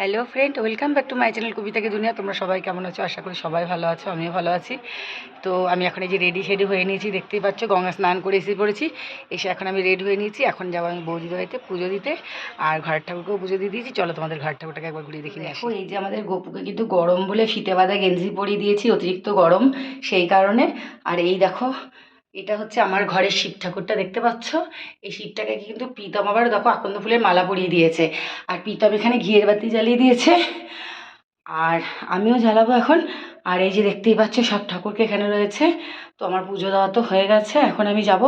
Hello friend welcome back to my channel কবিতাকে দুনিয়া তোমরা সবাই কেমন আছো? আশা করি সবাই ভালো আছো, আমিও ভালো আছি। তো আমি এখন এই যে রেডি শেডি হয়ে নিয়েছি, দেখতেই পাচ্ছ, গঙ্গা স্নান করে এসে পড়েছি। এসে এখন আমি রেডি হয়ে নিয়েছি। এখন যাব আমি বৌদি বাড়িতে পুজো দিতে। আর ঘরের ঠাকুরকেও পুজো দিয়ে দিয়েছি। চলো তোমাদের ঘরের ঠাকুরটাকে একবার ঘুরিয়ে দেখি দেখো, এই যে আমাদের গোপুকে কিন্তু গরম বলে ফিতে বাঁধা গেঞ্জি পরিয়ে দিয়েছি, অতিরিক্ত গরম সেই কারণে। আর এই দেখো এটা হচ্ছে আমার ঘরের শিব ঠাকুরটা, দেখতে পাচ্ছ? এই শিবটাকে কিন্তু প্রীতম আবার দেখো আকন্দ ফুলের মালা পরিয়ে দিয়েছে। আর প্রীতম এখানে ঘিয়ের বাতি জ্বালিয়ে দিয়েছে। আর আমিও জ্বালাবো এখন। আর এই যে দেখতেই পাচ্ছ, সব ঠাকুরকে এখানে রয়েছে। তো আমার পুজো দেওয়া তো হয়ে গেছে, এখন আমি যাব।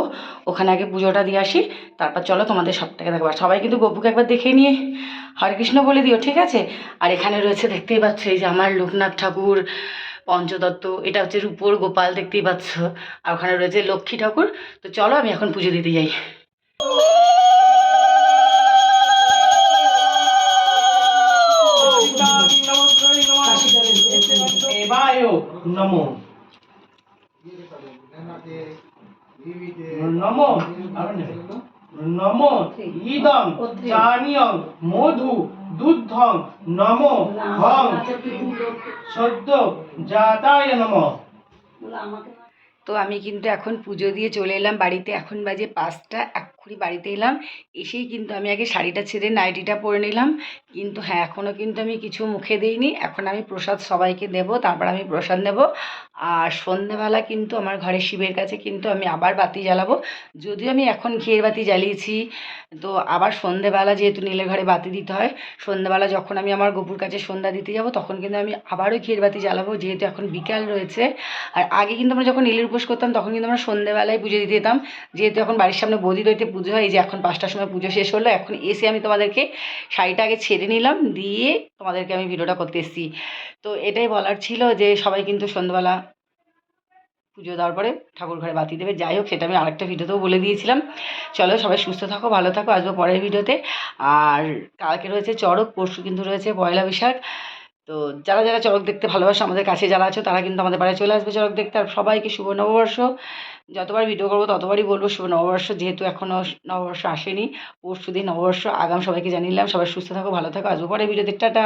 ওখানে আগে পুজোটা দিয়ে আসি, তারপর চলো তোমাদের সবটাকে দেখো আর সবাই কিন্তু গপুকে একবার দেখে নিয়ে হরে কৃষ্ণ বলে দিও, ঠিক আছে? আর এখানে রয়েছে, দেখতেই পাচ্ছ, এই যে আমার লোকনাথ ঠাকুর। পঞ্চদত্ত এটা হচ্ছে রূপোর গোপাল দেখতেই পাচ্ছ। আর ওখানে রয়েছে লক্ষ্মী ঠাকুর। তো চলো আমি এখন পুজো দিতে যাই। নমো। নমো। নমো। ইদং চানিয়ং মধু। দুগ্ধং নমো হং সদ্য জাতায় নমো। তো আমি কিন্তু এখন পুজো দিয়ে চলে এলাম বাড়িতে। এখন বাজে পাঁচটা, এক্ষুনি বাড়িতে এলাম। এসেই কিন্তু আমি আগে শাড়িটা ছেড়ে নাইটিটা পরে নিলাম। কিন্তু হ্যাঁ এখনও কিন্তু আমি কিছু মুখে দিইনি। এখন আমি প্রসাদ সবাইকে দেব, তারপর আমি প্রসাদ নেব। আর সন্ধেবেলা কিন্তু আমার ঘরে শিবের কাছে কিন্তু আমি আবার বাতি জ্বালাবো। যদিও আমি এখন ঘিয়ের বাতি জ্বালিয়েছি। তো আবার সন্ধেবেলা যেহেতু নীলের ঘরে বাতি দিতে হয় সন্ধেবেলা যখন আমি আমার গপুর কাছে সন্ধ্যা দিতে যাব, তখন কিন্তু আমি আবারও ঘিয়ের বাতি জ্বালাবো, যেহেতু এখন বিকাল রয়েছে। আর আগে কিন্তু আমরা যখন নীলের উপোস করতাম, তখন কিন্তু আমরা সন্ধেবেলায় পুজো দিতে যেতাম। যেহেতু এখন বাড়ির সামনে বদি দইতে পুজো হয় যে এখন পাঁচটার সময় পুজো শেষ হলো, এখন এসে আমি তোমাদেরকে শাড়িটা আগে ছেড়ে নিলাম, দিয়ে তোমাদেরকে আমি ভিডিওটা করতে এসেছি। তো এটাই বলার ছিল যে সবাই কিন্তু সন্ধ্যাবেলা পুজো দেওয়ার পরে ঠাকুর ঘরে বাতি দেবে। যাই হোক, সেটা আমি আরেকটা ভিডিওতেও বলে দিয়েছিলাম। চলো সবাই সুস্থ থাকো, ভালো থাকো, আসব পরের ভিডিওতে। আর কালকে রয়েছে চড়ক, পরশু কিন্তু রয়েছে পয়লা বৈশাখ। তো যারা যারা চড়ক দেখতে ভালোবাসো, আমাদের কাছে যারা আছো, তারা কিন্তু আমাদের বাড়ি চলে আসবে চড়ক দেখতে। আর সবাইকে শুভ নববর্ষ। যতবার ভিডিও করব, ততবারই বলব শুভ নববর্ষ, যেহেতু এখনও নববর্ষ আসেনি। পরশু দিন নববর্ষ, আগাম সবাইকে জানিলাম সবাই সুস্থ থাকো, ভালো থাকো। আসব পরে ভিডিওতে টাটা!